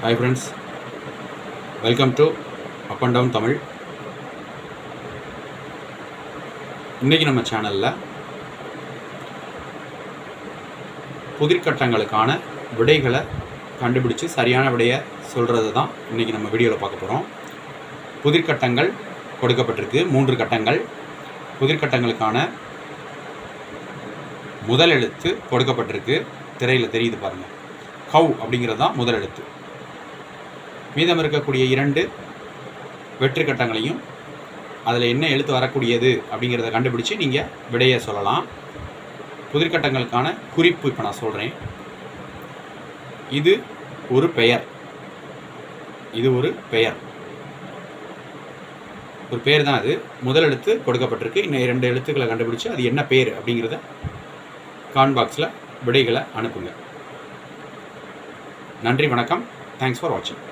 Hi friends welcome to up and down Tamil இன்றைக்கி நம்ம சேனலில் புதிர்கட்டங்களுக்கான விடைகளை கண்டுபிடிச்சு சரியான விடையை சொல்கிறது தான் இன்றைக்கி நம்ம வீடியோவில் பார்க்க போகிறோம் புதிர்கட்டங்கள் கொடுக்கப்பட்டிருக்கு. மூன்று கட்டங்கள். புதிர்கட்டங்களுக்கான முதல் எழுத்து கொடுக்கப்பட்டிருக்கு. திரையில் தெரியுது பாருங்கள் கவ் அப்படிங்கிறது தான் முதல் எழுத்து. மீதம் இருக்கக்கூடிய இரண்டு வெற்று கட்டங்களையும் அதில் என்ன எழுத்து வரக்கூடியது அப்படிங்கிறத கண்டுபிடிச்சு நீங்கள் விடையை சொல்லலாம். புதிர்கட்டங்களுக்கான குறிப்பு இப்போ நான் சொல்கிறேன் இது ஒரு பெயர். இது ஒரு பெயர். ஒரு பேர் தான் அது. முதல் எழுத்து கொடுக்கப்பட்டிருக்கு. இன்னும் இரண்டு எழுத்துக்களை கண்டுபிடிச்சு அது என்ன பேர் அப்படிங்கிறத கான்பாக்ஸில் விடைகளை அனுப்புங்க. நன்றி வணக்கம். தேங்க்ஸ் ஃபார் வாட்சிங்